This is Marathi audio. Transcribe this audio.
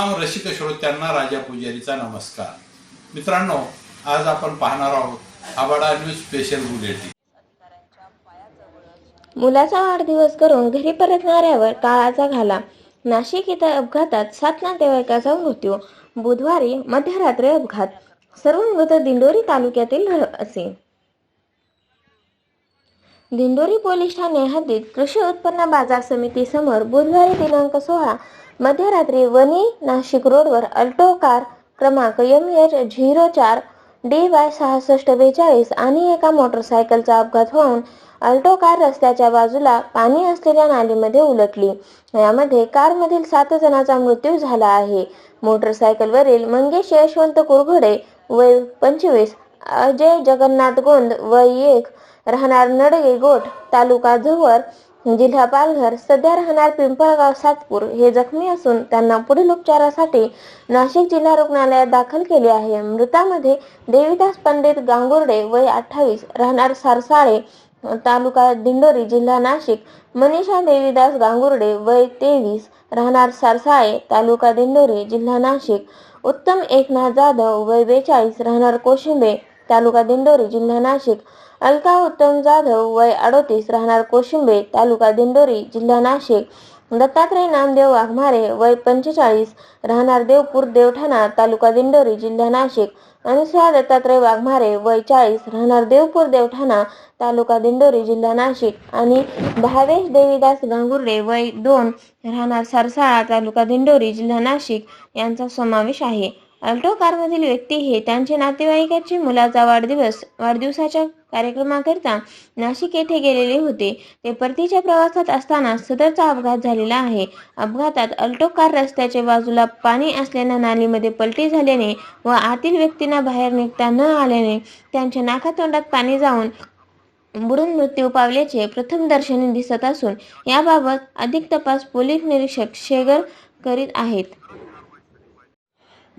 रसिक श्रोत्यांना राजा पुजारीचा नमस्कार. मित्रांनो आज आपण पाहणार आहोत आबाडा न्यूज स्पेशल बुलेटिन. मुलाचा वाढदिवस करून घरी परतणाऱ्यावर काळाचा घाला. नाशिक इथं अपघातात सात नातेवाईकाचा मृत्यू. बुधवारी मध्यरात्री अपघात. सर्व मृत दिंडोरी तालुक्यातील रहिवासी दिंडोरी पोलीस ठाणे हद्दीत कृषी उत्पन्न बाजार समिती समोर बुधवारी दिनांक सोळा मध्यरात्री वनी नाशिक रोडवर अल्टो कार क्रमांक एम एच झिरो चार डी वाय सहासष्ट बेचाळीस आणि एका मोटरसायकलचा अपघात होऊन अल्टो कार रस्त्याच्या बाजूला पाणी असलेल्या नालीमध्ये उलटली. यामध्ये कारमधील सात जणांचा मृत्यू झाला आहे. मोटरसायकलवरील मंगेश यशवंत कुरघोडे वय पंचवीस अजय जगन्नाथ गोंद व एक राहणार नडगे गोठ तालुका झुवर जिल्हा पालघर सध्या राहणार पिंपळगाव सातपूर हे जखमी असून त्यांना पुढील उपचारासाठी नाशिक जिल्हा रुग्णालयात दाखल केले आहे. मृतामध्ये देवीदास पंडित गांगुर्डे वय अठ्ठावीस राहणार सारसाळे तालुका दिंडोरी जिल्हा नाशिक. मनीषा देवीदास गांगुर्डे वय तेवीस राहणार सारसाळे तालुका दिंडोरी जिल्हा नाशिक. उत्तम एकनाथ जाधव वय बेचाळीस राहणार कोशिंबे तालुका दिंडोरी जिल्हा नाशिक. अलका उत्तम जाधव वय अडोतीस राहणार कोशिंबे तालुका दिंडोरी जिल्हा नाशिक. दत्तात्रय नामदेव वाघमारे वय पंचेचाळीस राहणार देवपूर देवठाणा तालुका दिंडोरी जिल्हा नाशिक. अनुसया दत्तात्रय वाघमारे वय चाळीस राहणार देवपूर देवठाणा तालुका दिंडोरी जिल्हा नाशिक. आणि भावेश देवीदास गांगुर्डे वय दोन राहणार सरसाळा तालुका दिंडोरी जिल्हा नाशिक यांचा समावेश आहे. अल्टो कारमधील व्यक्ती हे त्यांचे नातेवाईकाचे मुलाचा वाढदिवस वाढदिवसाच्या कार्यक्रमाकरिता नाशिक येथे गेलेले होते. ते परतीच्या प्रवासात असताना सदरचा अपघात झालेला आहे. अपघातात अल्टो कार रस्त्याच्या बाजूला पाणी असलेल्या नालीमध्ये पलटी झाल्याने व आतील व्यक्तींना बाहेर निघता न आल्याने त्यांच्या नाकातोंडात पाणी जाऊन बुडून मृत्यू पावल्याचे प्रथम दर्शनी दिसत असून याबाबत अधिक तपास पोलीस निरीक्षक शेगर करीत आहेत.